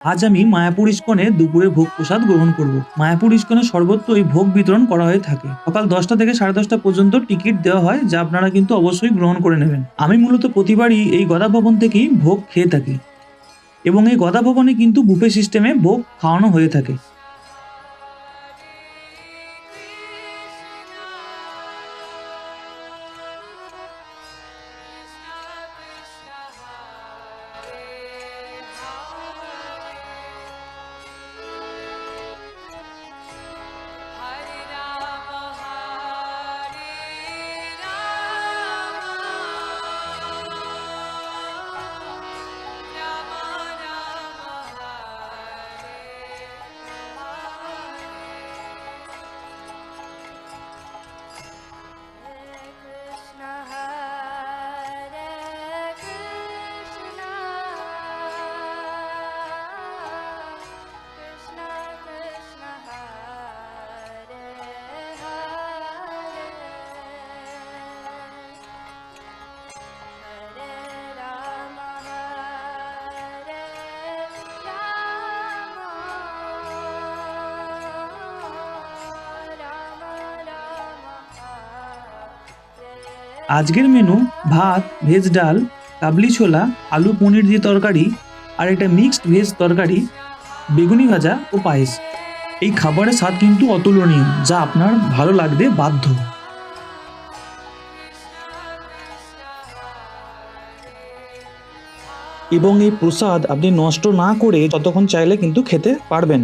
আজ আমি মায়াপুর ইস্কনে দুপুরে ভোগ প্রসাদ গ্রহণ করব। মায়াপুর ইস্কনে সর্বত্র এই ভোগ বিতরণ করা হয়ে থাকে। সকাল দশটা থেকে সাড়ে দশটা পর্যন্ত টিকিট দেওয়া হয়, যা আপনারা কিন্তু অবশ্যই গ্রহণ করে নেবেন। আমি মূলত প্রতিবারই এই গদা ভবন থেকেই ভোগ খেয়ে থাকি এবং এই গদা ভবনে কিন্তু বুফে সিস্টেমে ভোগ খাওয়ানো হয়ে থাকে। আজকের মেনু ভাত ভেজ ডাল, কাবলি ছোলা, আলু পনির দিয়ে তরকারি আর একটা মিক্সড ভেজ তরকারি, বেগুনি ভাজা ও পায়েস। এই খাবারের স্বাদ কিন্তু অতুলনীয়, যা আপনার ভালো লাগবে বাধ্য। এবং এই প্রসাদ আপনি নষ্ট না করে যতক্ষণ চাইলে কিন্তু খেতে পারবেন।